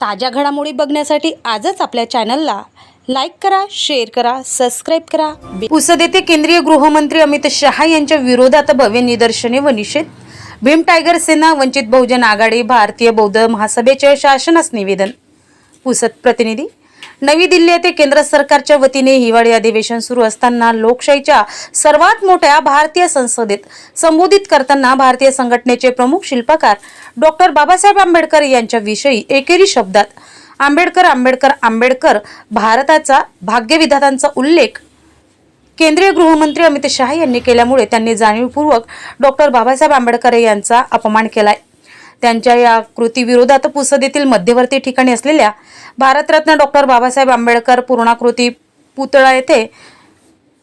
ताज्या घडामोडी बघण्यासाठी आजच आपल्या चॅनलला लाईक करा शेअर करा सबस्क्राईब करा. पुसद येथे केंद्रीय गृहमंत्री अमित शहा यांच्या विरोधात भव्य निदर्शने व निषेध. भीम टायगर सेना वंचित बहुजन आघाडी भारतीय बौद्ध महासभेचे शासनास निवेदन. पुसद प्रतिनिधी नवी दिल्ली येथे केंद्र सरकारच्या वतीने हिवाळी अधिवेशन सुरू असताना लोकशाहीच्या सर्वात मोठ्या भारतीय संसदेत संबोधित करताना भारतीय संघटनेचे प्रमुख शिल्पकार डॉक्टर बाबासाहेब आंबेडकर यांच्याविषयी एकेरी शब्दात आंबेडकर आंबेडकर आंबेडकर भारताचा भाग्यविधातांचा उल्लेख. केंद्रीय गृहमंत्री अमित शहा यांनी केल्यामुळे त्यांनी जाणीवपूर्वक डॉक्टर बाबासाहेब आंबेडकर यांचा अपमान केला त्यांच्या या कृतीविरोधात पुसद येथील मध्यवर्ती ठिकाणी असलेल्या भारतरत्न डॉक्टर बाबासाहेब आंबेडकर पूर्णाकृती पुतळा येथे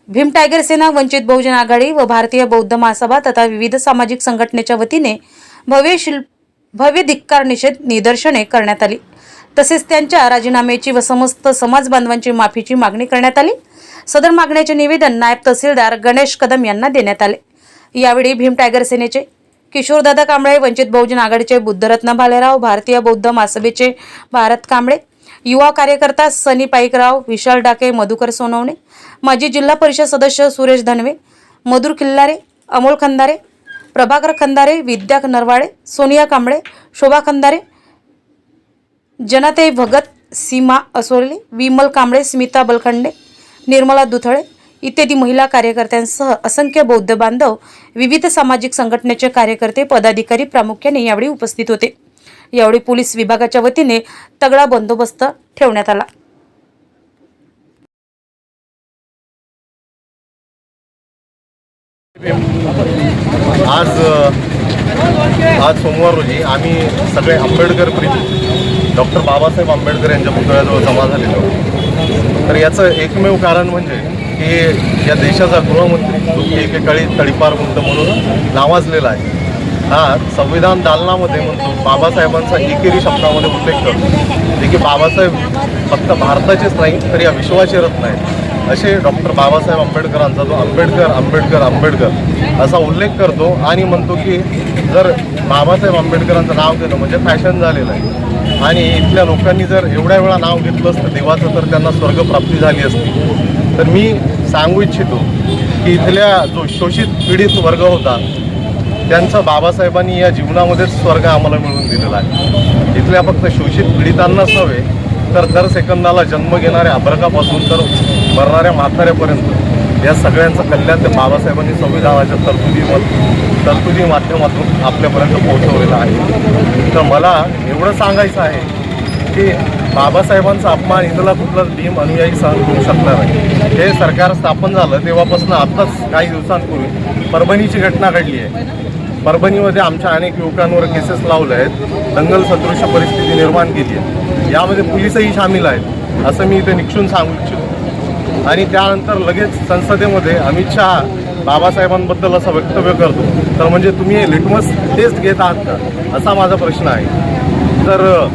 भीम टायगर सेना वंचित बहुजन आघाडी व भारतीय बौद्ध महासभा तथा विविध सामाजिक संघटनेच्या वतीने भव्य शिल्प भव्य धिक्कार निषेध निदर्शने करण्यात आली. तसेच त्यांच्या राजीनाम्याची व समस्त समाज बांधवांची माफीची मागणी करण्यात आली. सदर मागण्याचे निवेदन नायब तहसीलदार गणेश कदम यांना देण्यात आले. यावेळी भीम टायगर सेनेचे किशोरदादा कांबळे वंचित बहुजन आघाडीचे बुद्धरत्न भालेराव भारतीय बौद्ध महासभेचे भारत कांबळे युवा कार्यकर्ता सनी पाईकराव विशाल डाके मधुकर सोनवणे माजी जिल्हा परिषद सदस्य सुरेश धनवे मधुर किल्लारे अमोल खंदारे प्रभाकर खंदारे विद्या नरवाडे सोनिया कांबळे शोभा खंदारे जनते भगत सीमा असोरले विमल कांबळे स्मिता बलखंडे निर्मला दुथळे इत्यादी महिला कार्यकर्त्यांसह असंख्य बौद्ध बांधव विविध सामाजिक संघटनेचे कार्यकर्ते पदाधिकारी प्रामुख्याने यावेळी उपस्थित होते. यावेळी पोलीस विभागाच्या वतीने तगडा बंदोबस्त ठेवण्यात आला. आज आज सोमवार रोजी आम्ही सगळे आंबेडकर प्रेमी डॉक्टर बाबासाहेब आंबेडकर यांच्या पुतळ्याजवळ जमा झालेलो. तर याचं एकमेव कारण म्हणजे की या देशाचा गृहमंत्री जो की एकेकाळी तडीपार म्हणतो म्हणून नावाजलेला आहे. हा संविधान दालनामध्ये म्हणतो बाबासाहेबांचा एकेरी शब्दामध्ये उल्लेख करतो. जे की बाबासाहेब फक्त भारताचेच नाही तर या विश्वाचे रत्न आहेत. असे डॉक्टर बाबासाहेब आंबेडकरांचा जो आंबेडकर आंबेडकर आंबेडकर असा उल्लेख करतो आणि म्हणतो की जर बाबासाहेब आंबेडकरांचं नाव घेणं म्हणजे फॅशन झालेलं आहे. आणि इथल्या लोकांनी जर एवढ्या वेळा नाव घेतलं असतं देवाचं तर त्यांना स्वर्गप्राप्ती झाली असती. तर मी सांगू इच्छितो की इथल्या जो शोषित पीडित वर्ग होता त्यांचा बाबासाहेबांनी या जीवनामध्येच स्वर्ग आम्हाला मिळवून दिलेला आहे. इथल्या फक्त शोषित पीडितांनाच नव्हे तर दर सेकंदाला जन्म घेणाऱ्या अभ्रकापासून तर मरणाऱ्या म्हाताऱ्यापर्यंत. या सगळ्यांचं कल्याण त्या बाबासाहेबांनी संविधानाच्या तरतुदी तरतुदी माध्यमातून आपल्यापर्यंत पोहोचवलेलं आहे. तर मला एवढं सांगायचं आहे की बाबासाहेबांचा अपमान इथला कुठला भीम अनुयायी सहन करू शकणार नाही. हे सरकार स्थापन झालं तेव्हापासून आत्ताच काही दिवसांपूर्वी परभणीची घटना घडली आहे. परभणीमध्ये आमच्या अनेक युवकांवर केसेस लावले आहेत. दंगल सदृश परिस्थिती निर्माण केली आहे. यामध्ये पोलिसही सामील आहेत. असं मी इथे निक्षून सांगू इच्छितो. आणि त्यानंतर लगेच संसदेमध्ये अमित शहा बाबासाहेबांबद्दल असं वक्तव्य करतो. तर म्हणजे तुम्ही लिटमस टेस्ट घेत आहात का? असा माझा प्रश्न आहे. तर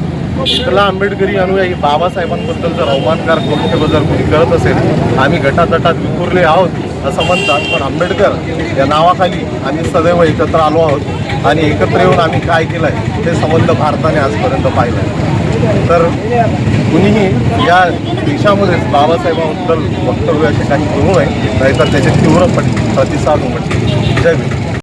इथला आंबेडकरी अनुयायी बाबासाहेबांबद्दल जर अवमानकारक वक्तव्य जर कोणी करत असेल आम्ही गटातटात विखुरले आहोत असं म्हणतात. पण आंबेडकर या नावाखाली आम्ही सदैव एकत्र आलो आहोत आणि एकत्र येऊन आम्ही काय केलं आहे ते संबंध भारताने आजपर्यंत पाहिलं आहे तर कुणीही या देशामध्येच बाबासाहेबांबद्दल वक्तव्य असे काही करू नये नाहीतर त्याचे तीव्र प्रतिसाद उमटतील. जय